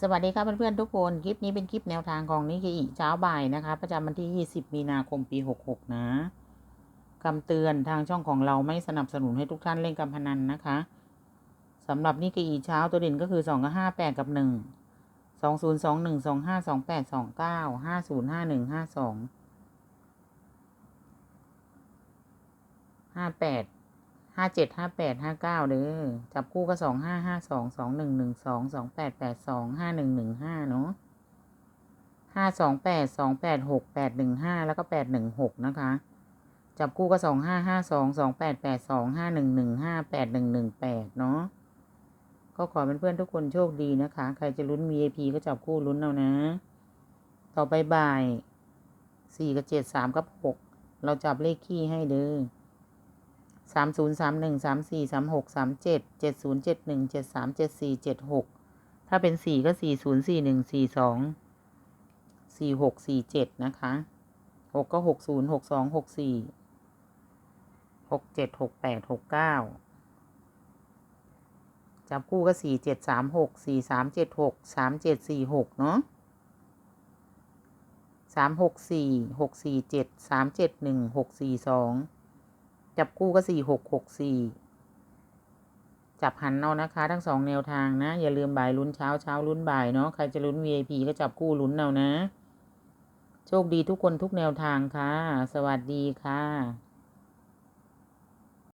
สวัสดีครับเพื่อนๆทุกคน คลิปนี้เป็นคลิปแนวทางของนิกอีเช้าบ่ายนะคะ ประจำวันที่ 20 มีนาคมปี 66 นะคำเตือนทางช่องของเราไม่สนับสนุนให้ทุกท่านเล่นการพนันนะคะสำหรับนิกอีเช้าตัวเด่นก็คือ 2 กับ 5 8 กับ 1 2 0 2 1 2 5 2 8 ห้าเจ็ดห้าแปดห้าเก้าเด้อจับคู่ก็สองห้าห้าสองสองหนึ่งหนึ่งสองสองแปดแปดสองห้าหนึ่งหนึ่งห้าเนาะห้าสองแปดสองแปดหกแปดหนึ่งห้าแล้วก็แปดหนึ่งหกนะคะ จับคู่ก็สองห้าห้าสองสองแปดแปดสองห้าหนึ่งหนึ่งห้าแปดหนึ่งหนึ่งแปดเนาะก็ขอเป็นเพื่อนทุกคนโชคดีนะคะ ใครจะลุ้น VIP ก็จับคู่ลุ้นเอานะ ต่อไปบ่ายสี่กับเจ็ดสามกับหกเราจับเลขคี่ให้เด้อ สามศูนย์สามหนึ่งสามสี่สามหกสามเจ็ดเจ็ดศูนย์เจ็ดหนึ่งเจ็ดสามเจ็ดสี่เจ็ดหกถ้าเป็นสี่ก็สี่ศูนย์สี่หนึ่งสี่สองสี่หกสี่เจ็ดนะคะหกก็หกศูนย์หกสองหกสี่หกเจ็ดหกแปดหกเก้าจับคู่ก็สี่เจ็ดสามหกสี่สามเจ็ดหกสามเจ็ดสี่หกเนาะสามหกสี่หกสี่เจ็ดสามเจ็ดหนึ่งหกสี่สอง จับคู่ก็สี่หกหกสี่จับหันเอานะคะ ทั้งสองแนวทางนะ อย่าลืมบ่ายลุ้นเช้าเช้าลุ้นบ่ายเนาะใครจะลุ้น VIP ก็จับคู่ลุ้นเอานะ โชคดีทุกคนทุกแนวทางค่ะ สวัสดีค่ะ